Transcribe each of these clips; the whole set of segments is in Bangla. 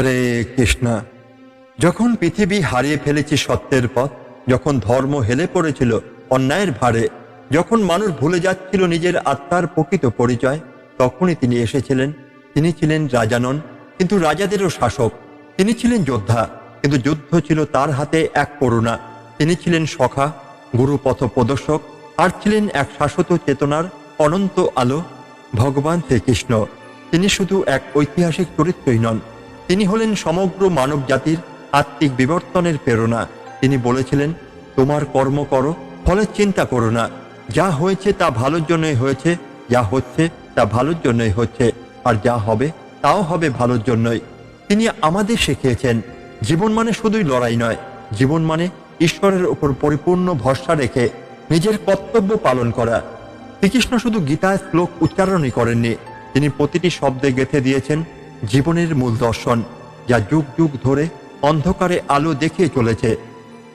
হরে কৃষ্ণ, যখন পৃথিবী হারিয়ে ফেলেছে সত্যের পথ, যখন ধর্ম হেলে পড়েছিল অন্যায়ের ভারে, যখন মানুষ ভুলে যাচ্ছিল নিজের আত্মার প্রকৃত পরিচয়, তখনই তিনি এসেছিলেন। তিনি ছিলেন রাজানন, কিন্তু রাজাদেরও শাসক। তিনি ছিলেন যোদ্ধা, কিন্তু যুদ্ধ ছিল তার হাতে এক করুণা। তিনি ছিলেন সখা গুরুপথ প্রদর্শক, আর ছিলেন এক শাশ্বত চেতনার অনন্ত আলো, ভগবান শ্রীকৃষ্ণ। তিনি শুধু এক ঐতিহাসিক চরিত্রই নন তিনি হলেন সমগ্র মানব জাতির আত্মিক বিবর্তনের প্রেরণা। তিনি বলেছিলেন, তোমার কর্ম করো, ফলে চিন্তা করো না। যা হয়েছে তা ভালোর জন্যই হয়েছে, যা হচ্ছে তা ভালোর জন্যই হচ্ছে, আর যা হবে তাও হবে ভালোর জন্যই। তিনি আমাদের শিখিয়েছেন, জীবন মানে শুধুই লড়াই নয়। জীবন মানে ঈশ্বরের উপর পরিপূর্ণ ভরসা রেখে নিজের কর্তব্য পালন করা। শ্রীকৃষ্ণ শুধু গীতায় শ্লোক উচ্চারণই করেননি। তিনি প্রতিটি শব্দে গেঁথে দিয়েছেন জীবনের মূল দর্শন যা যুগ যুগ ধরে অন্ধকারে আলো দেখিয়ে চলেছে।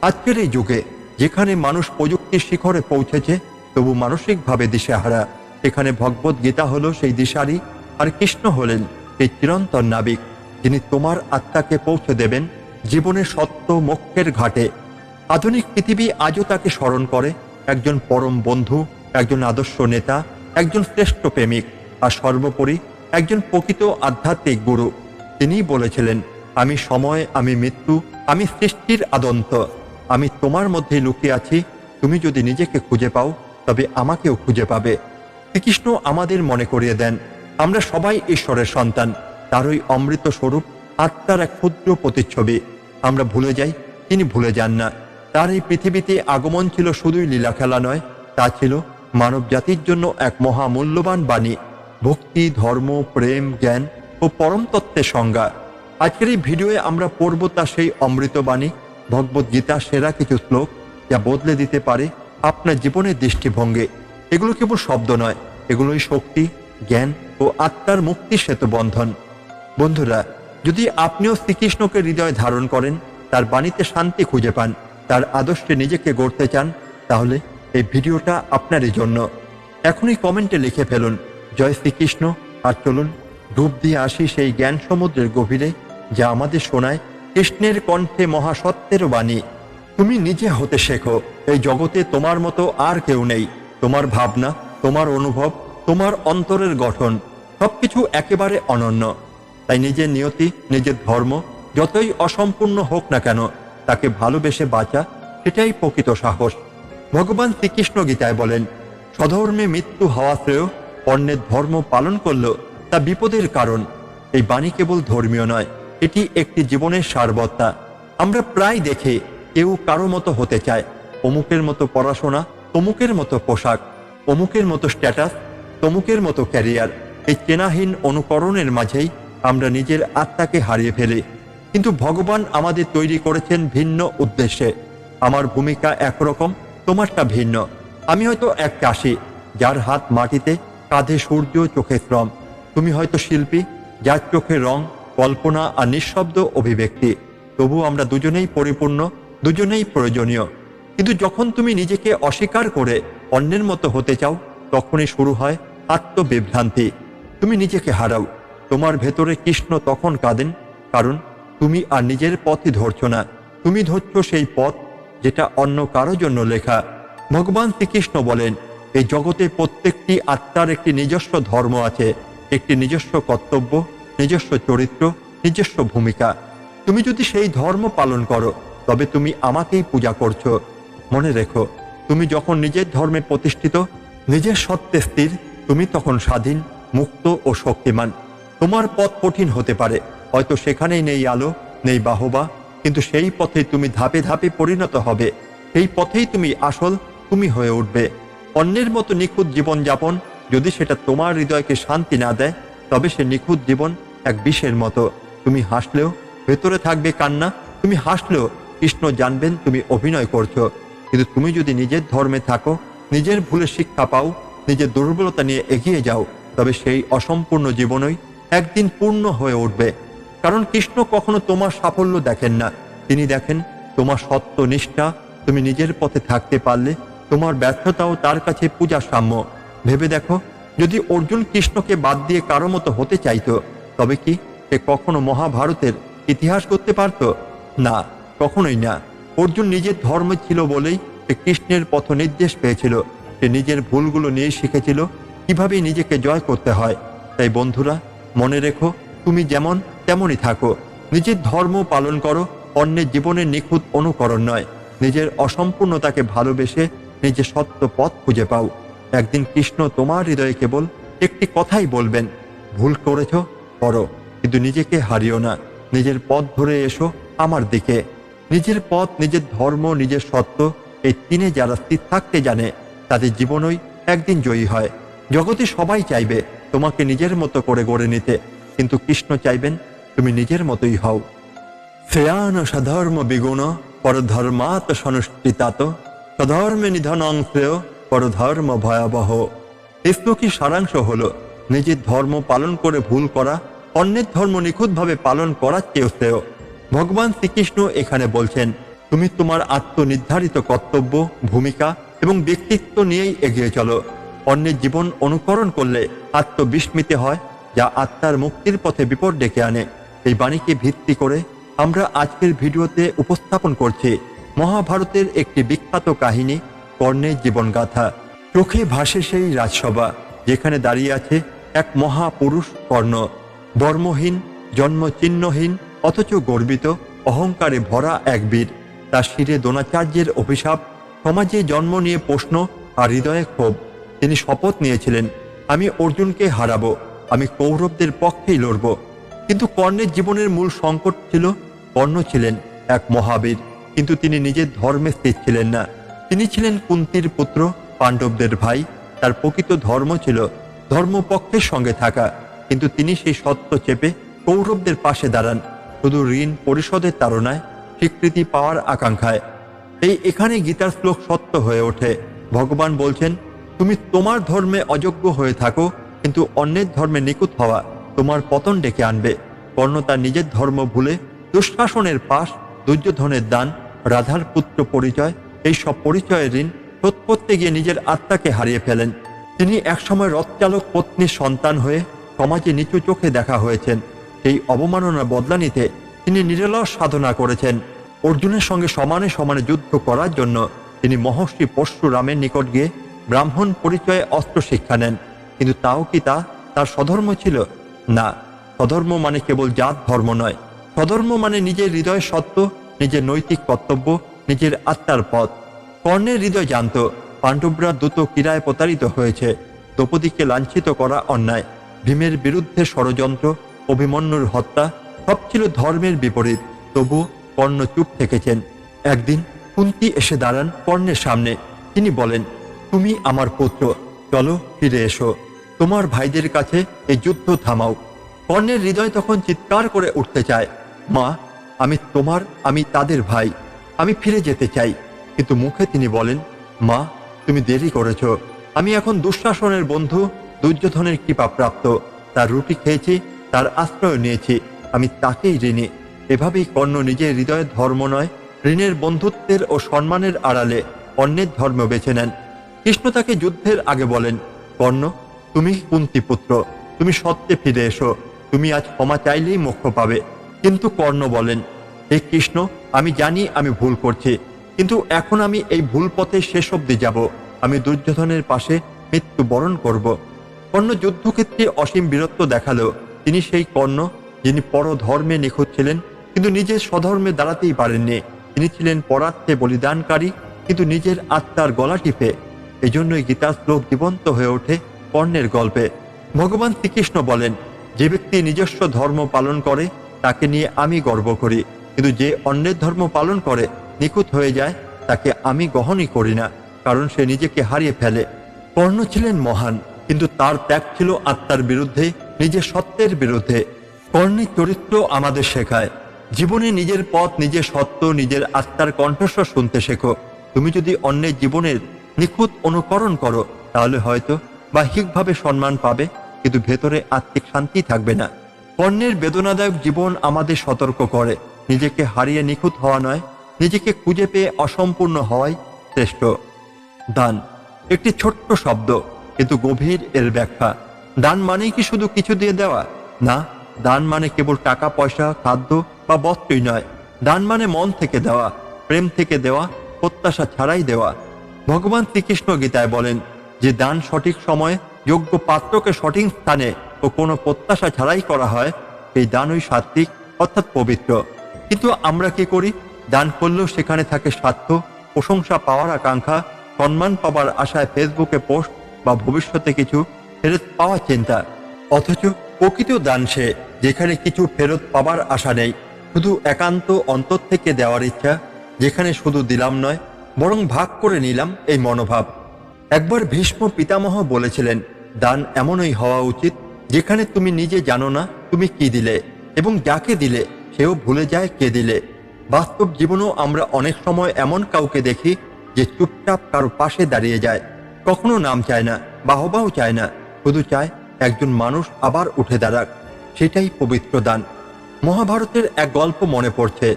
আজকের এই যুগে যেখানে মানুষ প্রযুক্তির শিখরে পৌঁছেছে, তবু মানসিকভাবে দিশেহারা। এখানে ভগবত গীতা হলো সেই দিশারি, আর কৃষ্ণ হলেন সেই চিরন্তন নাবিক, যিনি তোমার আত্মাকে পৌঁছে দেবেন জীবনের সত্য মোক্ষের ঘাটে। আধুনিক পৃথিবী আজও তাকে স্মরণ করে, একজন পরম বন্ধু, একজন আদর্শ নেতা, একজন শ্রেষ্ঠ প্রেমিক, আর সর্বোপরি একজন প্রকৃত আধ্যাত্মিক গুরু। তিনিই বলেছিলেন, আমি সময়, আমি মৃত্যু, আমি সৃষ্টির আদন্ত। আমি তোমার মধ্যে লুকিয়ে আছি। তুমি যদি নিজেকে খুঁজে পাও, তবে আমাকেও খুঁজে পাবে। শ্রীকৃষ্ণ আমাদের মনে করিয়ে দেন, আমরা সবাই ঈশ্বরের সন্তান। তারই অমৃত স্বরূপ, আত্মার এক ক্ষুদ্র প্রতিচ্ছবি। আমরা ভুলে যাই, তিনি ভুলে যান না। তার এই পৃথিবীতে আগমন ছিল শুধুই লীলা খেলা নয়, তা ছিল মানব জাতির জন্য এক মহামূল্যবান বাণী। ভক্তি, ধর্ম, প্রেম, জ্ঞান ও পরম তত্ত্বের সংজ্ঞা। আজকের এই ভিডিওয়ে আমরা পড়ব তা সেই অমৃত বাণী, ভগবত গীতা সেরা কিছু শ্লোক যা বদলে দিতে পারে আপনার জীবনের দৃষ্টিভঙ্গি। এগুলো কেবল শব্দ নয়, এগুলোই শক্তি, জ্ঞান ও আত্মার মুক্তি সেতু বন্ধন। বন্ধুরা, যদি আপনিও শ্রীকৃষ্ণকে হৃদয় ধারণ করেন, তার বাণীতে শান্তি খুঁজে পান, তার আদর্শে নিজেকে গড়তে চান, তাহলে এই ভিডিওটা আপনারই জন্য। এখনই কমেন্টে লিখে ফেলুন জয় শ্রীকৃষ্ণ, আর চলুন ডুব দিয়ে আসি সেই জ্ঞান সমুদ্রের গভীরে, যা আমাদের শোনায় কৃষ্ণের কণ্ঠে মহাসত্যের বাণী। তুমি নিজে হতে শেখো, এই জগতে তোমার মতো আর কেউ নেই। তোমার ভাবনা, তোমার অনুভব, তোমার অন্তরের গঠন, সবকিছু একেবারে অনন্য। তাই নিজের নিয়তি, নিজের ধর্ম, যতই অসম্পূর্ণ হোক না কেন, তাকে ভালোবেসে বাঁচা, সেটাই প্রকৃত সাহস। ভগবান শ্রীকৃষ্ণ গীতায় বলেন, স্বধর্মে মৃত্যু হওয়া শ্রেয় অন্যের ধর্ম পালন করল তা বিপদের কারণ। এই বাণী কেবল ধর্মীয় নয়, এটি একটি জীবনের সারবত্তা। আমরা প্রায় দেখে কেউ কারও মতো হতে চায়। অমুকের মতো পড়াশোনা, তমুকের মতো পোশাক, অমুকের মতো স্ট্যাটাস তমুকের মতো ক্যারিয়ার এই চেনাহীন অনুকরণের মাঝেই আমরা নিজের আত্মাকে হারিয়ে ফেলি। কিন্তু ভগবান আমাদের তৈরি করেছেন ভিন্ন উদ্দেশ্যে। আমার ভূমিকা একরকম, তোমারটা ভিন্ন। আমি হয়তো এক চাষি যার হাত মাটিতে কাঁধে সূর্য, চোখে শ্রম। তুমি হয়তো শিল্পী, যার চোখে রং, কল্পনা আর নিঃশব্দ অভিব্যক্তি। তবু আমরা দুজনেই পরিপূর্ণ, দুজনেই প্রয়োজনীয়। কিন্তু যখন তুমি নিজেকে অস্বীকার করে অন্যের মতো হতে চাও, তখনই শুরু হয় আত্মবিভ্রান্তি। তুমি নিজেকে হারাও। তোমার ভেতরে কৃষ্ণ তখন কাঁদেন, কারণ তুমি আর নিজের পথই ধরছ না। তুমি ধরছ সেই পথ, যেটা অন্য কারও জন্য লেখা। ভগবান শ্রীকৃষ্ণ বলেন এই জগতে প্রত্যেকটি আত্মার একটি নিজস্ব ধর্ম আছে, একটি নিজস্ব কর্তব্য, নিজস্ব চরিত্র, নিজস্ব ভূমিকা। তুমি যদি সেই ধর্ম পালন করো, তবে তুমি আমাকেই পূজা করছ। মনে রেখো, তুমি যখন নিজের ধর্মে প্রতিষ্ঠিত, নিজের সত্ত্বে স্থির, তুমি তখন স্বাধীন, মুক্ত ও শক্তিমান। তোমার পথ কঠিন হতে পারে, হয়তো সেখানেই নেই আলো, নেই বাহবা, কিন্তু সেই পথে তুমি ধাপে ধাপে পরিণত হবে। সেই পথেই তুমি আসল, তুমি হয়ে উঠবে। অন্যের মতো নিখুঁত জীবনযাপন যদি সেটা তোমার হৃদয়কে শান্তি না দেয়, তবে সে নিখুঁত জীবন এক বিষের মতো। তুমি হাসলেও ভেতরে থাকবে কান্না, তুমি হাসলেও কৃষ্ণ জানবেন তুমি অভিনয় করছ। কিন্তু তুমি যদি নিজের ধর্মে থাকো, নিজের ভুলে শিক্ষা পাও, নিজের দুর্বলতা নিয়ে এগিয়ে যাও, তবে সেই অসম্পূর্ণ জীবনই একদিন পূর্ণ হয়ে উঠবে। কারণ কৃষ্ণ কখনো তোমার সাফল্য দেখেন না। তিনি দেখেন তোমার সত্য নিষ্ঠা, তুমি নিজের পথে থাকতে পারলে তোমার ব্যর্থতাও তার কাছে পূজা সাম্য। ভেবে দেখো, যদি অর্জুন কৃষ্ণকে বাদ দিয়ে কারও মতো হতে চাইতো, তবে কি সে কখনো মহাভারতের ইতিহাস করতে পারত? না, কখনোই না। অর্জুন নিজের ধর্ম ছিল বলেই সে কৃষ্ণের পথ নির্দেশ পেয়েছিল। সে নিজের ভুলগুলো নিয়ে শিখেছিল কীভাবে নিজেকে জয় করতে হয়। তাই বন্ধুরা, মনে রেখো, তুমি যেমন, তেমনই থাকো। নিজের ধর্ম পালন করো, অন্যের জীবনের নিখুঁত অনুকরণ নয়। নিজের অসম্পূর্ণতাকে ভালোবেসে নিজের সত্য পথ খুঁজে পাও। একদিন কৃষ্ণ তোমার হৃদয়ে কেবল একটি কথাই বলবেন, ভুল করেছ, করো, কিন্তু নিজেকে হারিও না। নিজের পথ ধরে এসো আমার দিকে। নিজের পথ, নিজের ধর্ম, নিজের সত্য, এই তিনে যারা স্থির থাকতে জানে, তাদের জীবনই একদিন জয়ী হয়। জগতে সবাই চাইবে তোমাকে নিজের মতো করে গড়ে নিতে, কিন্তু কৃষ্ণ চাইবেন তুমি নিজের মতোই হও। শ্রেয়ান সধর্ম বিগুণ পরধর্মাত সনুষ্ঠিতাত সধর্মে নিধনং শ্রেয় পরধর্ম ভয়াবহ। এই সারাংশ হলো, নিজের ধর্ম পালন করে ভুল করা, অন্যের ধর্ম নিখুঁতভাবে পালন করার চেয়েও শ্রেয়। ভগবান শ্রীকৃষ্ণ এখানে বলছেন, তুমি তোমার আত্মনির্ধারিত কর্তব্য, ভূমিকা এবং ব্যক্তিত্ব নিয়েই এগিয়ে চলো। অন্যের জীবন অনুকরণ করলে আত্মবিস্মিতে হয়, যা আত্মার মুক্তির পথে বিপদ ডেকে আনে। এই বাণীকে ভিত্তি করে আমরা আজকের ভিডিওতে উপস্থাপন করছি। মহাভারতের একটি বিখ্যাত কাহিনী, কর্ণের জীবনগাথা। চোখে ভাসে সেই রাজসভা, যেখানে দাঁড়িয়ে আছে এক মহাপুরুষ কর্ণ। বর্মহীন জন্মচিহ্নহীন, অথচ গর্বিত, অহংকারে ভরা এক বীর। তার শিরে দ্রোণাচার্যের অভিশাপ, সমাজে জন্ম নিয়ে প্রশ্ন আর হৃদয়ে ক্ষোভ। তিনি শপথ নিয়েছিলেন, আমি অর্জুনকে হারাবো, আমি কৌরবদের পক্ষেই লড়ব। কিন্তু কর্ণের জীবনের মূল সংকট ছিল কর্ণ ছিলেন এক মহাবীর। কিন্তু তিনি নিজের ধর্মে স্থির ছিলেন না। তিনি ছিলেন কুন্তির পুত্র, পাণ্ডবদের ভাই। তার প্রকৃত ধর্ম ছিল ধর্মপক্ষের সঙ্গে থাকা। কিন্তু তিনি সেই সত্য চেপে কৌরবদের পাশে দাঁড়ান। শুধু ঋণ পরিশোধের তাড়নায় স্বীকৃতি পাওয়ার আকাঙ্ক্ষায়। এই এখানে গীতার শ্লোক সত্য হয়ে ওঠে। ভগবান বলছেন, তুমি তোমার ধর্মে অযোগ্য হয়ে থাকো, কিন্তু অন্যের ধর্মে নিকুত হওয়া তোমার পতন ডেকে আনবে। কর্ণ তার নিজের ধর্ম ভুলে দুঃশাসনের পাশ, দুর্যোধনের দান রাধার পুত্র পরিচয়, এই সব পরিচয়ের ঋণ শোধ করতে গিয়ে নিজের আত্মাকে হারিয়ে ফেলেন। তিনি একসময় রথচালক পত্নীর সন্তান হয়ে সমাজে নিচু চোখে দেখা হয়েছেন। সেই অবমাননা বদলা নিতে তিনি নিরলস সাধনা করেছেন। অর্জুনের সঙ্গে সমানে সমানে যুদ্ধ করার জন্য তিনি মহর্ষি পরশুরামের নিকট গিয়ে ব্রাহ্মণ পরিচয়ে অস্ত্র শিক্ষা নেন। কিন্তু তাও কি তা? তার স্বধর্ম ছিল? না। স্বধর্ম মানে কেবল জাত ধর্ম নয়। স্বধর্ম মানে নিজের হৃদয় সত্য নিজের নৈতিক কর্তব্য, নিজের আত্মার পথ। কর্ণের হৃদয় জানত, পাণ্ডবরা দ্রুত ক্রীড়ায় প্রতারিত হয়েছে। দ্রৌপদীকে লাঞ্ছিত করা অন্যায়, ভীমের বিরুদ্ধে ষড়যন্ত্র, অভিমন্যুর হত্যা, সব ছিল ধর্মের বিপরীত। তবু কর্ণ চুপ থেকেছেন। একদিন কুন্তি এসে দাঁড়ান কর্ণের সামনে। তিনি বলেন, তুমি আমার পুত্র, চলো ফিরে এসো। তোমার ভাইদের কাছে এই যুদ্ধ থামাও। কর্ণের হৃদয় তখন চিৎকার করে উঠতে চায়, মা আমি তোমার, আমি তাদের ভাই। আমি ফিরে যেতে চাই। কিন্তু মুখে তিনি বলেন, মা, তুমি দেরি করেছ। আমি এখন দুঃশাসনের বন্ধু, দুর্যোধনের কৃপা প্রাপ্ত তার রুটি খেয়েছি, তার আশ্রয় নিয়েছি। আমি তাকেই ঋণী। এভাবেই কর্ণ নিজের হৃদয়ের ধর্ম নয়, ঋণের বন্ধুত্বের ও সম্মানের আড়ালে অন্যের ধর্ম বেছে নেন। কৃষ্ণ তাকে যুদ্ধের আগে বলেন, কর্ণ, তুমি কুন্তি পুত্র তুমি সত্যে ফিরে এসো। তুমি আজ ক্ষমা চাইলেই মোক্ষ পাবে। কিন্তু কর্ণ বলেন, হে কৃষ্ণ, আমি জানি আমি ভুল করছি, কিন্তু এখন আমি এই ভুল পথে শেষ অব্দি যাব। আমি দুর্যোধনের পাশে মৃত্যু বরণ করব। কর্ণ যুদ্ধক্ষেত্রে অসীম বীরত্ব দেখাল। তিনি সেই কর্ণ, যিনি পরধর্মে নিখুঁত ছিলেন, কিন্তু নিজের স্বধর্মে দাঁড়াতেই পারেননি। তিনি ছিলেন পরার্থে বলিদানকারী, কিন্তু নিজের আত্মার গলা টিপে। এজন্যই গীতার শ্লোক জীবন্ত হয়ে ওঠে কর্ণের গল্পে। ভগবান শ্রীকৃষ্ণ বলেন, যে ব্যক্তি নিজস্ব ধর্ম পালন করে তাকে নিয়ে আমি গর্ব করি। কিন্তু যে অন্যের ধর্ম পালন করে, নিখুঁত হয়ে যায়, তাকে আমি গ্রহণই করি না, কারণ সে নিজেকে হারিয়ে ফেলে। কর্ণ ছিলেন মহান, কিন্তু তার ত্যাগ ছিল আত্মার বিরুদ্ধে, নিজের সত্যের বিরুদ্ধে। কর্ণের চরিত্র আমাদের শেখায়, জীবনে নিজের পথ, নিজের সত্য, নিজের আত্মার কণ্ঠস্বর শুনতে শেখো। তুমি যদি অন্যের জীবনের নিখুঁত অনুকরণ করো, তাহলে হয়তো বাহ্যিকভাবে সম্মান পাবে, কিন্তু ভেতরে আত্মিক শান্তি থাকবে না। কর্ণের বেদনাদায়ক জীবন আমাদের সতর্ক করে। নিজেকে হারিয়ে নিখুঁত হওয়া নয়, নিজেকে খুঁজে পেয়ে অসম্পূর্ণ হওয়াই শ্রেষ্ঠ। দান, একটি ছোট্ট শব্দ, কিন্তু গভীর এর ব্যাখ্যা। দান মানেই কি শুধু কিছু দিয়ে দেওয়া? না, দান মানে কেবল টাকা, পয়সা, খাদ্য বা বস্তুই নয়। দান মানে মন থেকে দেওয়া, প্রেম থেকে দেওয়া, প্রত্যাশা ছাড়াই দেওয়া। ভগবান শ্রীকৃষ্ণ গীতায় বলেন যে দান সঠিক সময়ে, যোগ্য পাত্রকে সঠিক স্থানে ও কোনো প্রত্যাশা ছাড়াই করা হয় সেই দানই সাত্বিক অর্থাৎ পবিত্র। কিন্তু আমরা কি করি? দান করলেও সেখানে থাকে স্বার্থ, প্রশংসা পাওয়ার আকাঙ্ক্ষা, সম্মান পাওয়ার আশায় ফেসবুকে পোস্ট বা ভবিষ্যতে কিছু ফেরত পাওয়ার চিন্তা। অথচ প্রকৃত দান সে যেখানে কিছু ফেরত পাবার আশা নেই। শুধু একান্ত অন্তর থেকে দেওয়ার ইচ্ছা, যেখানে শুধু দিলাম নয়, বরং ভাগ করে নিলাম এই মনোভাব। একবার ভীষ্ম পিতামহ বলেছিলেন, দান এমনই হওয়া উচিত যেখানে তুমি নিজে জানো না তুমি কি দিলে, এবং যাকে দিলে সেও ভুলে যায় কে দিলে। বাস্তব জীবনেও আমরা অনেক সময় এমন কাউকে দেখি যে চুপচাপ কারও পাশে দাঁড়িয়ে যায়। কখনো নাম চায় না, বাহবাও চায় না, শুধু চায় একজন মানুষ আবার উঠে দাঁড়াক, সেটাই পবিত্র দান। মহাভারতের এক গল্প মনে পড়ছে।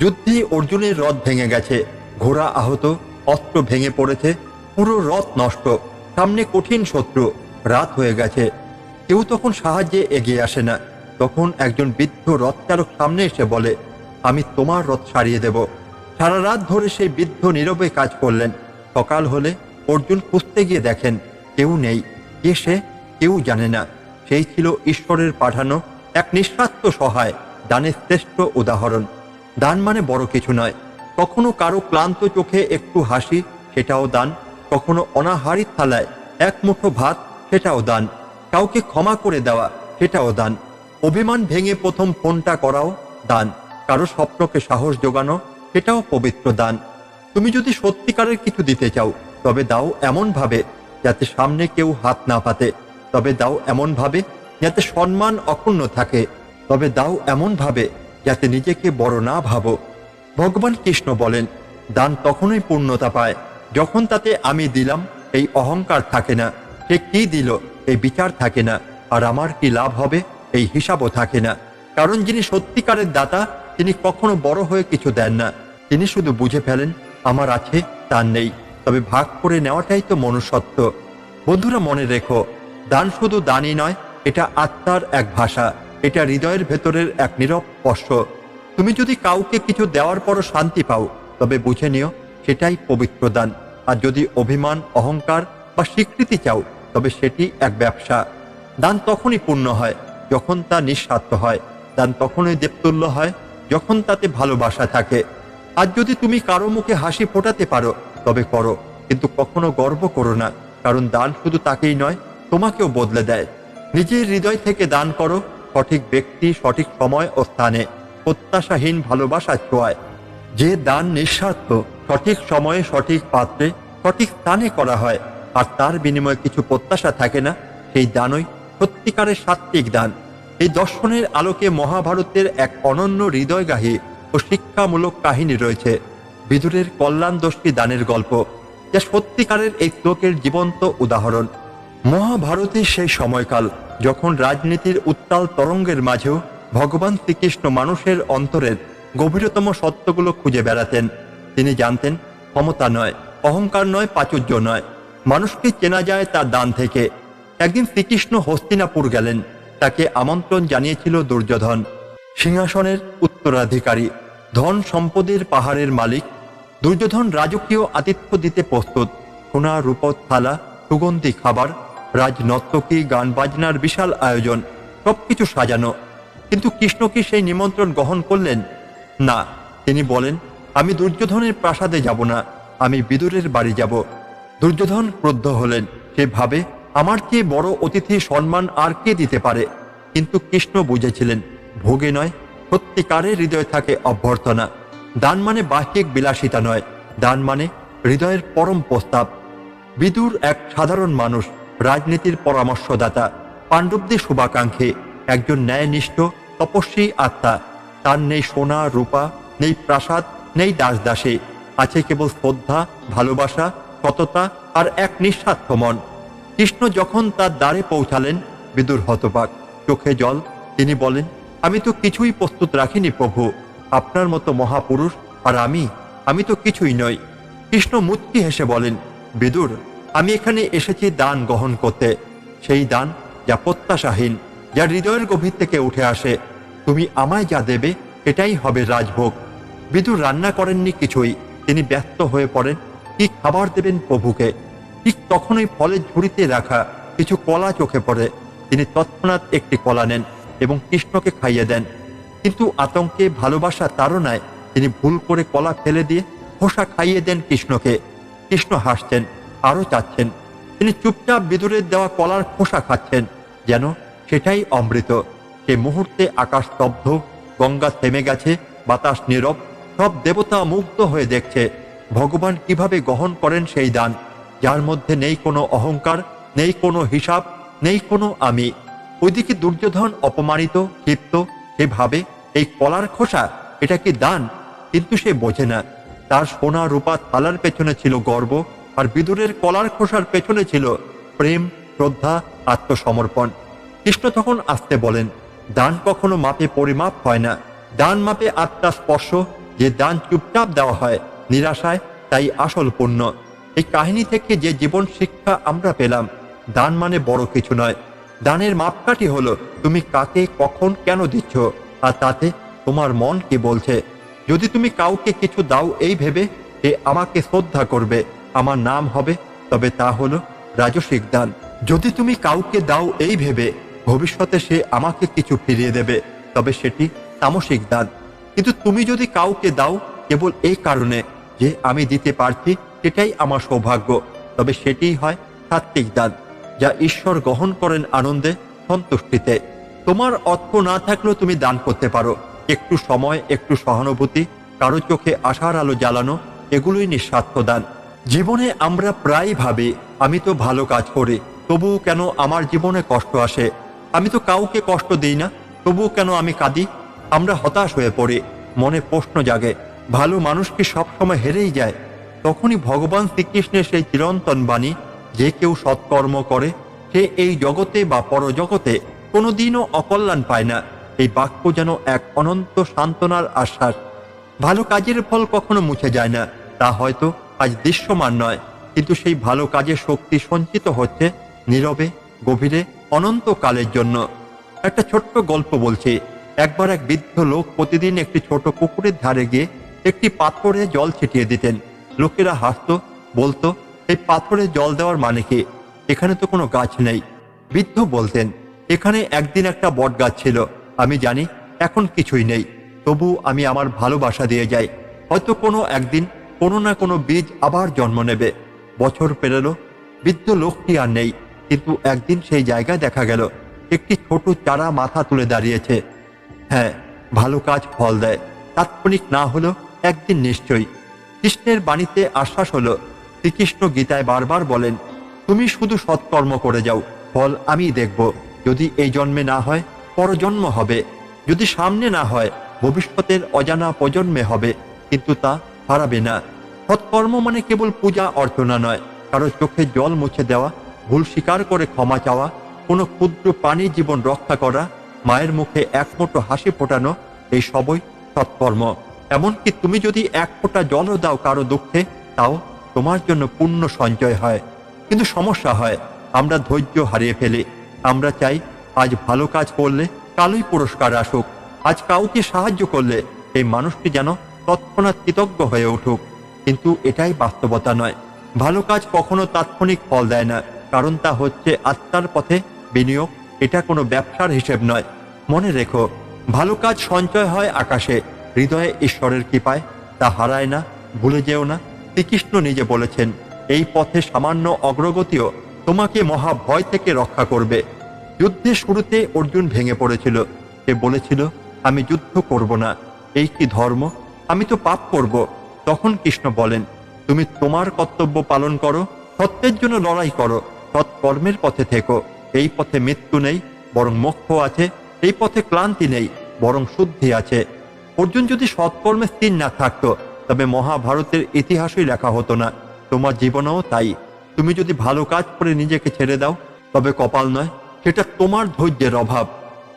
যুদ্ধে অর্জুনের রথ ভেঙে গেছে, ঘোড়া আহত, অস্ত্র ভেঙে পড়েছে, পুরো রথ নষ্ট, সামনে কঠিন শত্রু, রাত হয়ে গেছে। কেউ তখন সাহায্যে এগিয়ে আসে না। তখন একজন বৃদ্ধ রথ চালক সামনে এসে বলে, আমি তোমার রথ সারিয়ে দেব। সারা রাত ধরে সেই বৃদ্ধ নীরবে কাজ করলেন। সকাল হলে অর্জুন খুঁজতে গিয়ে দেখেন কেউ নেই। কে সে কেউ জানে না। সেই ছিল ঈশ্বরের পাঠানো এক নিঃস্বার্থ সহায়, দানের শ্রেষ্ঠ উদাহরণ। দান মানে বড় কিছু নয়। কখনো কারও ক্লান্ত চোখে একটু হাসি, সেটাও দান। কখনো অনাহারির থালায় এক মুঠো ভাত, সেটাও দান। কাউকে ক্ষমা করে দেওয়া, সেটাও দান। অভিমান ভেঙে প্রথম ফোনটা করাও দান। কারও স্বপ্নকে সাহস যোগানো সেটাও পবিত্র দান। তুমি যদি সত্যিকারের কিছু দিতে চাও, তবে দাও এমন ভাবে যাতে সামনে কেউ হাত না পাতে। তবে দাও এমন ভাবে যাতে সম্মান অক্ষুণ্ণ থাকে। তবে দাও এমন ভাবে যাতে নিজেকে বড় না ভাবো। ভগবান কৃষ্ণ বলেন, দান তখনই পূর্ণতা পায়, যখন তাতে আমি দিলাম, এই অহংকার থাকে না। সে কি দিল? এই বিচার থাকে না, আর আমার কি লাভ হবে? এই হিসাবও থাকে না। কারণ যিনি সত্যিকারের দাতা, তিনি কখনো বড় হয়ে কিছু দেন না। তিনি শুধু বুঝে ফেলেন, আমার আছে, তার নেই। তবে ভাগ করে নেওয়াটাই তো মনুষ্যত্ব। বন্ধুরা, মনে রেখো, দান শুধু দানই নয়, এটা আত্মার এক ভাষা। এটা হৃদয়ের ভেতরের এক নীরব স্পর্শ। তুমি যদি কাউকে কিছু দেওয়ার পরও শান্তি পাও, তবে বুঝে নিও, সেটাই পবিত্র দান। আর যদি অভিমান, অহংকার বা স্বীকৃতি চাও তবে সেটি এক ব্যবসা। দান তখনই পূর্ণ হয় যখন তা নিঃস্বার্থ হয়। দান তখনই দেবতুল্য হয় যখন তাতে ভালোবাসা থাকে। আর যদি তুমি কারও মুখে হাসি ফোটাতে পারো, তবে করো, কিন্তু কখনো গর্ব করো না, কারণ দান শুধু তাকেই নয়, তোমাকেও বদলে দেয়। নিজের হৃদয় থেকে দান করো, সঠিক ব্যক্তি, সঠিক সময় ও স্থানে, প্রত্যাশাহীন ভালোবাসা ছোঁয়ায়। যে দান নিঃস্বার্থ, সঠিক সময়ে সঠিক পাত্রে, সঠিক স্থানে করা হয় আর তার বিনিময়ে কিছু প্রত্যাশা থাকে না, সেই দানই সত্যিকারের সাত্বিক দান। এই দর্শনের আলোকে মহাভারতের এক অনন্য হৃদয়গাহী ও শিক্ষামূলক কাহিনী রয়েছে, বিদুরের কল্যাণদোষী দানের গল্প, যা সত্যিকারের এই শ্লোকের জীবন্ত উদাহরণ। মহাভারতের সেই সময়কাল যখন রাজনীতির উত্তাল তরঙ্গের মাঝেও ভগবান শ্রীকৃষ্ণ মানুষের অন্তরের গভীরতম সত্যগুলো খুঁজে বেড়াতেন। তিনি জানতেন, ক্ষমতা নয়, অহংকার নয়, প্রাচুর্য নয়। মানুষকে চেনা যায় তার দান থেকে। একদিন শ্রীকৃষ্ণ হস্তিনাপুর গেলেন। তাকে আমন্ত্রণ জানিয়েছিল দুর্যোধন। সিংহাসনের উত্তরাধিকারী, ধন সম্পদের পাহাড়ের মালিক। দুর্যোধন রাজকীয় আতিথ্য দিতে প্রস্তুত। সোনা রূপত থালা, সুগন্ধি খাবার রাজনর্তকী গান বাজনার বিশাল আয়োজন, সবকিছু সাজানো। কিন্তু কৃষ্ণ কি সেই নিমন্ত্রণ গ্রহণ করলেন? না, তিনি বলেন, আমি দুর্যোধনের প্রাসাদে যাব না। আমি বিদুরের বাড়ি যাব। দুর্যোধন ক্রুদ্ধ হলেন। সে ভাবে, আমার চেয়ে বড় অতিথি সম্মান আর কে দিতে পারে? কিন্তু কৃষ্ণ বুঝেছিলেন, ভোগে নয়, সত্যিকারের হৃদয় থাকে অভ্যর্থনা। দান মানে বাহ্যিক বিলাসিতা নয়, দান মানে হৃদয়ের পরম প্রস্তাব। বিদুর এক সাধারণ মানুষ, রাজনীতির পরামর্শদাতা, পাণ্ডবদের শুভাকাঙ্ক্ষী, একজন ন্যায়নিষ্ঠ, তপস্বী আত্মা। তার নেই সোনা, রূপা, নেই প্রাসাদ, নেই দাস দাসী আছে কেবল শ্রদ্ধা, ভালোবাসা সততা আর এক নিঃস্বার্থ মন। কৃষ্ণ যখন তার দ্বারে পৌঁছালেন, বিদুর হতবাক। চোখে জল, তিনি বলেন, আমি তো কিছুই প্রস্তুত রাখিনি প্রভু। আপনার মতো মহাপুরুষ আর আমি আমি তো কিছুই নই। কৃষ্ণ মুচকি হেসে বলেন, বিদুর, আমি এখানে এসেছি দান গ্রহণ করতে। সেই দান যা প্রত্যাশাহীন, যা হৃদয়ের গভীর থেকে উঠে আসে। তুমি আমায় যা দেবে, এটাই হবে রাজভোগ। বিদুর রান্না করেননি কিছুই। তিনি ব্যস্ত হয়ে পড়েন কি খাবার দেবেন প্রভুকে? ঠিক তখনই ফলের ঝুড়িতে রাখা কিছু কলা চোখে পড়ে। তিনি তৎক্ষণাৎ একটি কলা নেন এবং কৃষ্ণকে খাইয়ে দেন। কিন্তু আতঙ্কে ভালোবাসা তাড়নায় তিনি ভুল করে কলা ফেলে দিয়ে খোসা খাইয়ে দেন কৃষ্ণকে। কৃষ্ণ হাসছেন, আরও চাচ্ছেন। তিনি চুপচাপ বিদুরের দেওয়া কলার খোসা খাচ্ছেন, যেন সেটাই অমৃত। সে মুহূর্তে আকাশ স্তব্ধ, গঙ্গা থেমে গেছে, বাতাস নীরব, সব দেবতা মুগ্ধ হয়ে দেখছে। ভগবান কীভাবে গ্রহণ করেন সেই দান? যার মধ্যে নেই কোনো অহংকার, নেই কোনো হিসাব, নেই কোনো আমি। ওইদিকে দুর্যোধন অপমানিত, ক্ষিপ্ত, সে ভাবে, এই কলার খোসা, এটা কি দান? কিন্তু সে বোঝে না। তার সোনা রূপা থালার পেছনে ছিল গর্ব, আর বিদুরের কলার খোসার পেছনে ছিল প্রেম, শ্রদ্ধা, আত্মসমর্পণ। কৃষ্ণ তখন আসতে বলেন, দান কখনো মাপে পরিমাপ হয় না। দান মাপে আত্মা স্পর্শ, যে দান চুপচাপ দেওয়া হয় নিরাশায়, তাই আসল পুণ্য। এই কাহিনী থেকে যে জীবন শিক্ষা আমরা পেলাম, দান মানে বড় কিছু নয়। দানের মাপকাঠি হলো, তুমি কাকে, কখন কেন দিচ্ছ, আর তাতে তোমার মন কি বলছে। যদি তুমি কাউকে কিছু দাও এই ভেবে যে আমাকে শ্রদ্ধা করবে, আমার নাম হবে, তবে তা হলো রাজসিক দান। যদি তুমি কাউকে দাও এই ভেবে, ভবিষ্যতে সে আমাকে কিছু ফিরিয়ে দেবে, তবে সেটি তামসিক দান। কিন্তু তুমি যদি কাউকে দাও, কেবল এই কারণে যে আমি দিতে পারছি সেটাই আমার সৌভাগ্য। তবে সেটিই হয় সাত্বিক দান, যা ঈশ্বর গ্রহণ করেন আনন্দে, সন্তুষ্টিতে। তোমার অর্থ না থাকলেও তুমি দান করতে পারো। একটু সময়, একটু সহানুভূতি, কারও চোখে আশার আলো জ্বালানো, এগুলোই নিঃস্বার্থ দান। জীবনে আমরা প্রায় ভাবি, আমি তো ভালো কাজ করি, তবুও কেন আমার জীবনে কষ্ট আসে? আমি তো কাউকে কষ্ট দিই না, তবুও কেন আমি কাঁদি? আমরা হতাশ হয়ে পড়ি, মনে প্রশ্ন জাগে ভালো মানুষকে সবসময় হেরেই যায়? তখনই ভগবান শ্রীকৃষ্ণের সেই চিরন্তন বাণী, যে কেউ সৎকর্ম করে, সে এই জগতে বা পরজগতে কোনোদিনও অকল্যাণ পায় না। এই বাক্য যেন এক অনন্ত সান্ত্বনার আশ্বাস। ভালো কাজের ফল কখনো মুছে যায় না। তা হয়তো আজ দৃশ্যমান নয়, কিন্তু সেই ভালো কাজের শক্তি সঞ্চিত হচ্ছে নীরবে, গভীরে অনন্তকালের জন্য। একটা ছোট্ট গল্প বলছি। একবার এক বৃদ্ধ লোক প্রতিদিন একটি ছোট পুকুরের ধারে গিয়ে একটি পাথরে জল ছিটিয়ে দিতেন। লোকেরা হাসত, বলতো, এই পাথরে জল দেওয়ার মানে কি? এখানে তো কোনো গাছ নেই। বৃদ্ধ বলতেন, এখানে একদিন একটা বট গাছ ছিল। আমি জানি, এখন কিছুই নেই। তবু আমি আমার ভালোবাসা দিয়ে যাই। হয়তো কোনো একদিন কোনো না কোনো বীজ আবার জন্ম নেবে। বছর পেরোলো, বৃদ্ধ লোকটি আর নেই। কিন্তু একদিন সেই জায়গায় দেখা গেল, একটি ছোট চারা মাথা তুলে দাঁড়িয়েছে। হ্যাঁ ভালো কাজ ফল দেয়। তাৎক্ষণিক না হলো একদিন নিশ্চয়ই কৃষ্ণের বাণীতে আশ্বাস হলো, শ্রীকৃষ্ণ গীতায় বারবার বলেন, তুমি শুধু সৎকর্ম করে যাও, ফল আমি দেখব। যদি এই জন্মে না হয়, পরজন্ম হবে। যদি সামনে না হয়, ভবিষ্যতের অজানা প্রজন্মে হবে, কিন্তু তা হারাবে না। সৎকর্ম মানে কেবল পূজা, অর্চনা নয়। কারও চোখে জল মুছে দেওয়া, ভুল স্বীকার করে ক্ষমা চাওয়া, কোনো ক্ষুদ্র প্রাণী জীবন রক্ষা করা, মায়ের মুখে এক মুঠো হাসি ফোটানো, এই সবই সৎকর্ম। এমনকি তুমি যদি এক ফোঁটা জলও দাও কারও দুঃখে, তাও তোমার জন্য পুণ্য সঞ্চয় হয়। কিন্তু সমস্যা হয়, আমরা ধৈর্য হারিয়ে ফেলি। আমরা চাই, আজ ভালো কাজ করলে কালই পুরস্কার আসুক। আজ কাউকে সাহায্য করলে এই মানুষটি যেন তৎক্ষণাৎ কৃতজ্ঞ হয়ে উঠুক। কিন্তু এটাই বাস্তবতা নয়। ভালো কাজ কখনো তাৎক্ষণিক ফল দেয় না, কারণ তা হচ্ছে আত্মার পথে বিনিয়োগ, এটা কোনো ব্যবসার হিসেব নয়। মনে রেখো, ভালো কাজ সঞ্চয় হয় আকাশে হৃদয়ে ঈশ্বরের কৃপায় তা হারায় না, ভুলে যেও না। শ্রীকৃষ্ণ নিজে বলেছেন, এই পথে সামান্য অগ্রগতিও তোমাকে মহা ভয় থেকে রক্ষা করবে। যুদ্ধের শুরুতে অর্জুন ভেঙে পড়েছিল। সে বলেছিল, আমি যুদ্ধ করব না। এই কি ধর্ম? আমি তো পাপ করব। তখন কৃষ্ণ বলেন, তুমি তোমার কর্তব্য পালন করো, সত্যের জন্য লড়াই করো, সৎকর্মের পথে থেকো। এই পথে মৃত্যু নেই, বরং মোক্ষ আছে। এই পথে ক্লান্তি নেই, বরং শুদ্ধি আছে। অর্জুন যদি সৎকর্মে স্থির না থাকতো, তবে মহাভারতের ইতিহাসই লেখা হতো না। তোমার জীবনেও তাই। তুমি যদি ভালো কাজ করে নিজেকে ছেড়ে দাও, তবে কপাল নয়, সেটা তোমার ধৈর্যের অভাব।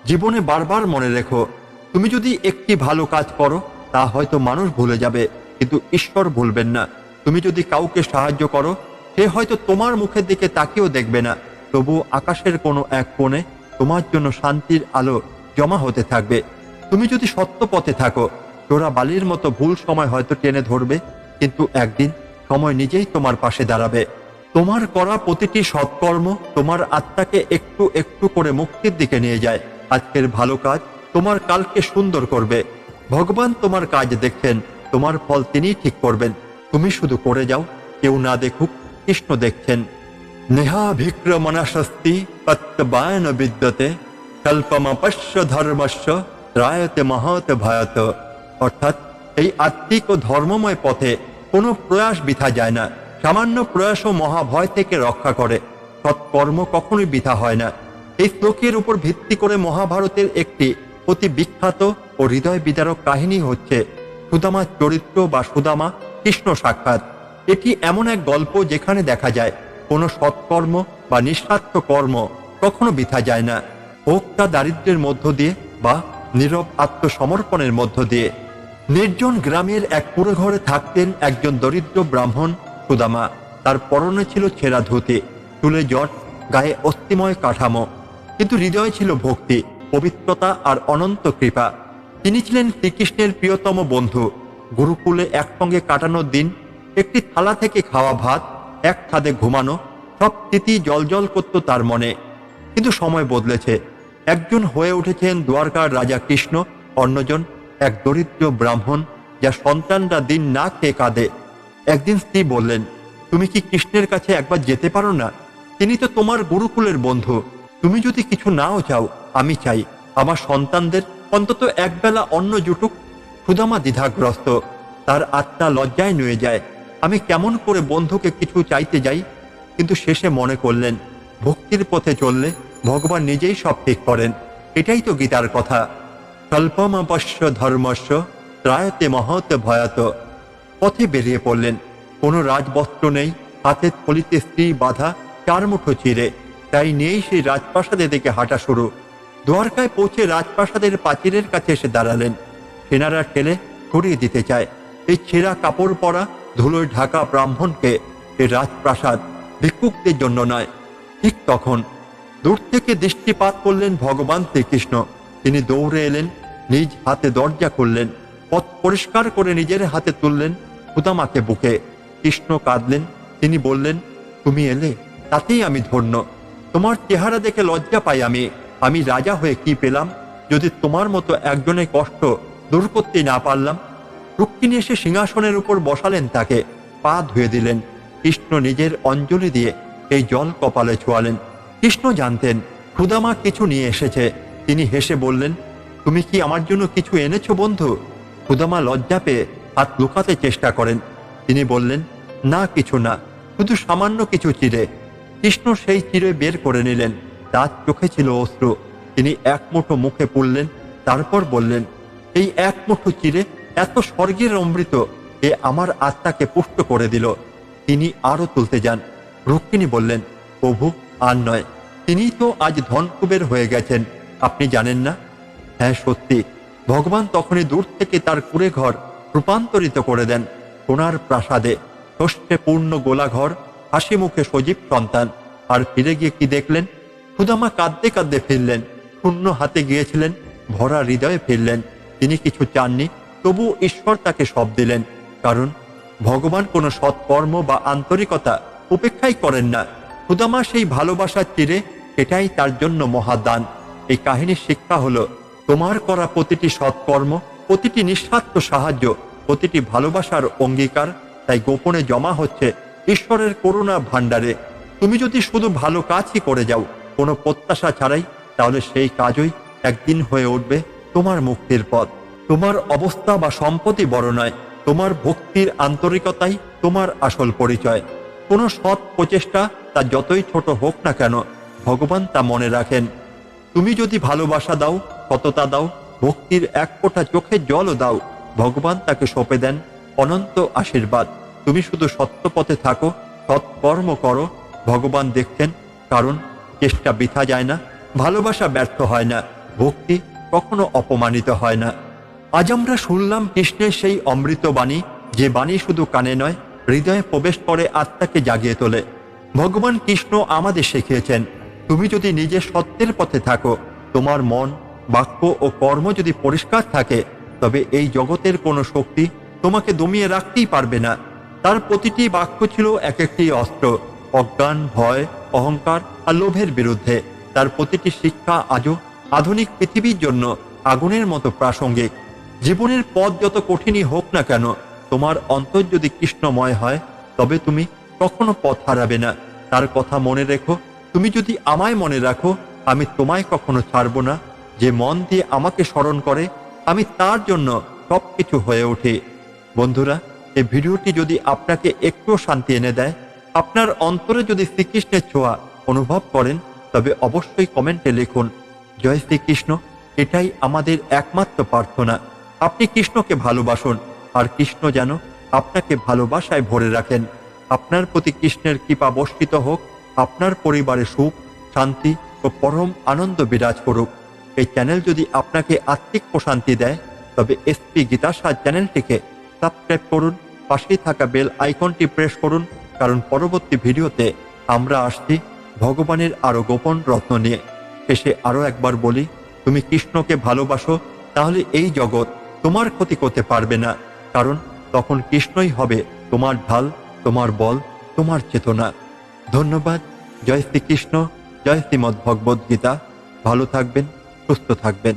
জীবনে বারবার মনে রেখো, তুমি যদি একটি ভালো কাজ করো, তা হয়তো মানুষ ভুলে যাবে, কিন্তু ঈশ্বর ভুলবেন না। তুমি যদি কাউকে সাহায্য করো, সে হয়তো তোমার মুখের দিকে তাকিয়েও দেখবে না। তবু আকাশের কোনো এক কোণে তোমার জন্য শান্তির আলো জমা হতে থাকবে। তুমি যদি সত্য পথে থাকো, তোরা বালির মতো ভুল সময় হয়তো টেনে ধরবে, কিন্তু একদিন সময় নিজেই তোমার পাশে দাঁড়াবে। তোমার করা প্রতিটি সৎকর্ম তোমার আত্মাকে একটু একটু করে মুক্তির দিকে নিয়ে যায়। আজকের ভালো কাজ তোমার কালকে সুন্দর করবে। ভগবান তোমার কাজ দেখছেন তোমার ফল তিনিই ঠিক করবেন। তুমি শুধু করে যাও, কেউ না দেখুক, কৃষ্ণ দেখছেন নেহা ভিক্রমণাশস্তি পত্তবায়ন বিদ্যতে কল্পমপশ্য ধর্মস্য ত্রায়তে মহৎ ভয়ত, অর্থাৎ এই আত্মিক ও ধর্মময় পথে কোনো প্রয়াস বৃথা যায় না। সামান্য প্রয়াসও মহাভয় থেকে রক্ষা করে। সৎকর্ম কখনোই বৃথা হয় না। এই শ্লোকের উপর ভিত্তি করে মহাভারতের একটি অতি বিখ্যাত ও হৃদয় বিদারক কাহিনী হচ্ছে সুদামার চরিত্র বা সুদামা কৃষ্ণ সাক্ষাৎ। এটি এমন এক গল্প যেখানে দেখা যায়, কোনো সৎকর্ম বা নিঃস্বার্থ কর্ম কখনো বৃথা যায় না। হোক তা দারিদ্রের মধ্য দিয়ে বা নীরব আত্মসমর্পণের মধ্য দিয়ে নির্জন গ্রামের এক পুরো ঘরে থাকতেন একজন দরিদ্র ব্রাহ্মণ সুদামা। তার পরনে ছিল ছেঁড়া ধুতি, চুলে জট, গায়ে অস্থিময় কাঠামো, কিন্তু হৃদয়ে ছিল ভক্তি, পবিত্রতা আর অনন্ত কৃপা। তিনি ছিলেন শ্রীকৃষ্ণের প্রিয়তম বন্ধু। গুরুকুলে একসঙ্গে কাটানোর দিন, একটি থালা থেকে খাওয়া ভাত, এক খাদে ঘুমানো, সব স্মৃতি জলজল করত তার মনে। কিন্তু সময় বদলেছে। একজন হয়ে উঠেছেন দ্বারকার রাজা কৃষ্ণ, অন্যজন এক দরিদ্র ব্রাহ্মণ যা সন্তানরা দিন না খেয়ে কাঁদে। একদিন স্ত্রী বললেন, তুমি কি কৃষ্ণের কাছে একবার যেতে পারো না? তিনি তো তোমার গুরুকুলের বন্ধু। তুমি যদি কিছু নাও চাও, আমি চাই। আমার সন্তানদের অন্তত একবেলা অন্ন জুটুক। সুদামা দ্বিধাগ্রস্ত। তার আত্মা লজ্জায় নুয়ে যায়। আমি কেমন করে বন্ধুকে কিছু চাইতে যাই? কিন্তু শেষে মনে করলেন, ভক্তির পথে চললে ভগবান নিজেই সব ঠিক করেন। এটাই তো গীতার কথা। স্বল্পমপশ্য ধর্মস্য ত্রায়তে মহৎ ভয়াত। পথে বেরিয়ে পড়লেন। কোনো রাজবস্ত্র নেই। হাতে থলিতে স্ত্রী বাধা চার মুঠো চিরে। তাই নিয়েই সেই রাজপ্রাসাদের দিকে হাঁটা শুরু। দ্বারকায় পৌঁছে রাজপ্রাসাদের পাচিরের কাছে এসে দাঁড়ালেন। সেনারা ঠেলে সরিয়ে দিতে চায়। এই ছেঁড়া কাপড় পরা ধুলোয় ঢাকা ব্রাহ্মণকে এই রাজপ্রাসাদ ভিক্ষুকদের জন্য নয়। ঠিক তখন দূর থেকে দৃষ্টিপাত করলেন ভগবান শ্রীকৃষ্ণ। তিনি দৌড়ে এলেন, নিজ হাতে দরজা খুললেন, পথ পরিষ্কার করে নিজের হাতে তুললেন সুদামাকে বুকে। কৃষ্ণ কাঁদলেন, তিনি বললেন, তুমি এলে, তাতেই আমি ধন্য। তোমার চেহারা দেখে লজ্জা পাই আমি। আমি রাজা হয়ে কি পেলাম? যদি তোমার মতো একজনের কষ্ট দূর করতে না পারলাম? রুক্মিণী এসে সিংহাসনের উপর বসালেন তাকে, পা ধুয়ে দিলেন। কৃষ্ণ নিজের অঞ্জলি দিয়ে এই জল কপালে ছোঁয়ালেন। কৃষ্ণ জানতেন সুদামা কিছু নিয়ে এসেছে। তিনি হেসে বললেন, তুমি কি আমার জন্য কিছু এনেছো, বন্ধু? সুদামা লজ্জা পেয়ে হাত লুকাতে চেষ্টা করেন। তিনি বললেন, না, কিছু না, শুধু সামান্য কিছু চিরে কৃষ্ণ সেই চিরে বের করে নিলেন, তার চোখে ছিল অস্ত্র তিনি এক মুঠো মুখে পুরলেন তারপর বললেন, এই এক মুঠো চিরে এত স্বর্গের অমৃত, এ আমার আত্মাকে পুষ্ট করে দিল। তিনি আরও তুলতে যান। রুক্মিণী বললেন, প্রভু, আর নয়। তিনিই তো আজ ধনকুবের হয়ে গেছেন, আপনি জানেন না? হ্যাঁ সত্যি। ভগবান তখনই দূর থেকে তার কুড়ে ঘর রূপান্তরিত করে দেন সোনার প্রাসাদে। ষষ্ঠে পূর্ণ গোলাঘর, হাসি মুখে সজীব সন্তান। আর ফিরে গিয়ে কি দেখলেন? সুদামা কাঁদতে কাঁদতে ফিরলেন, শূন্য হাতে গিয়েছিলেন, ভরা হৃদয়ে ফিরলেন। তিনি কিছু চাননি, তবু ঈশ্বর তাকে সব দিলেন। কারণ ভগবান কোনো সৎকর্ম বা আন্তরিকতা উপেক্ষাই করেন না। সুদামা সেই ভালোবাসার তীরে এটাই তার জন্য মহাদান। এই কাহিনীর শিক্ষা হলো, তোমার করা প্রতিটি সৎকর্ম, প্রতিটি নিঃস্বার্থ সাহায্য, প্রতিটি ভালোবাসার অঙ্গীকার, তাই গোপনে জমা হচ্ছে ঈশ্বরের করুণা ভাণ্ডারে। তুমি যদি শুধু ভালো কাজই করে যাও, কোনো প্রত্যাশা ছাড়াই, তাহলে সেই কাজই একদিন হয়ে উঠবে তোমার মুক্তির পথ। তোমার অবস্থা বা সম্পত্তি বড় নয়, তোমার ভক্তির আন্তরিকতাই তোমার আসল পরিচয়। কোনো সৎ প্রচেষ্টা, তা যতই ছোট হোক না কেন ভগবান তা মনে রাখেন। তুমি যদি ভালোবাসা দাও, সততা দাও, ভক্তির এক ফোঁটা চোখের জলও দাও, ভগবান তাকে সঁপে দেন অনন্ত আশীর্বাদ। তুমি শুধু সত্য পথে থাকো, সৎকর্ম করো, ভগবান দেখছেন, কারণ চেষ্টা বৃথা যায় না, ভালোবাসা ব্যর্থ হয় না, ভক্তি কখনো অপমানিত হয় না। আজ আমরা শুনলাম কৃষ্ণের সেই অমৃত বাণী, যে বাণী শুধু কানে নয়, হৃদয়ে প্রবেশ করে আত্মাকে জাগিয়ে তোলে। ভগবান কৃষ্ণ আমাদের শিখিয়েছেন তুমি যদি নিজের সত্যের পথে থাকো, তোমার মন, বাক্য ও কর্ম যদি পরিষ্কার থাকে, তবে এই জগতের কোনো শক্তি তোমাকে দমিয়ে রাখতেই পারবে না। তার প্রতিটি বাক্য ছিল এক একটি অস্ত্র, অজ্ঞান, ভয়, অহংকার আর লোভের বিরুদ্ধে। তার প্রতিটি শিক্ষা আজও আধুনিক পৃথিবীর জন্য আগুনের মতো প্রাসঙ্গিক। জীবনের পথ যত কঠিনই হোক না কেন, তোমার অন্তর যদি কৃষ্ণময় হয়, তবে তুমি কখনো পথ হারাবে না। তার কথা মনে রেখো তুমি যদি আমায় মনে রাখো, আমি তোমায় কখনো ছাড়বো না। যে মন দিয়ে আমাকে স্মরণ করে, আমি তার জন্য সবকিছু হয়ে উঠি বন্ধুরা, এই ভিডিওটি যদি আপনাকে একটুও শান্তি এনে দেয়, আপনার অন্তরে যদি শ্রীকৃষ্ণের ছোঁয়া অনুভব করেন, তবে অবশ্যই কমেন্টে লিখুন, জয় শ্রীকৃষ্ণ, এটাই আমাদের একমাত্র প্রার্থনা। আপনি কৃষ্ণকে ভালোবাসুন, আর কৃষ্ণ যেন আপনাকে ভালোবাসায় ভরে রাখেন। আপনার প্রতি কৃষ্ণের কৃপা বর্ষিত হোক আপনার পরিবারে সুখ, শান্তি ও পরম আনন্দ বিরাজ করুক। এই চ্যানেল যদি আপনাকে আত্মিক প্রশান্তি দেয়, তবে এসপি গীতাসার চ্যানেলটিকে সাবস্ক্রাইব করুন, পাশেই থাকা বেল আইকনটি প্রেস করুন, কারণ পরবর্তী ভিডিওতে আমরা আসছি ভগবানের আরও গোপন রত্ন নিয়ে। শেষে আরও একবার বলি, তুমি কৃষ্ণকে ভালোবাসো, তাহলে এই জগৎ তোমার ক্ষতি করতে পারবে না, কারণ তখন কৃষ্ণই হবে তোমার ঢাল, তোমার বল, তোমার চেতনা। ধন্যবাদ। জয় শ্রীকৃষ্ণ জয় শ্রীমদ্ ভগবদ্ গীতা ভালো থাকবেন সুস্থ থাকবেন।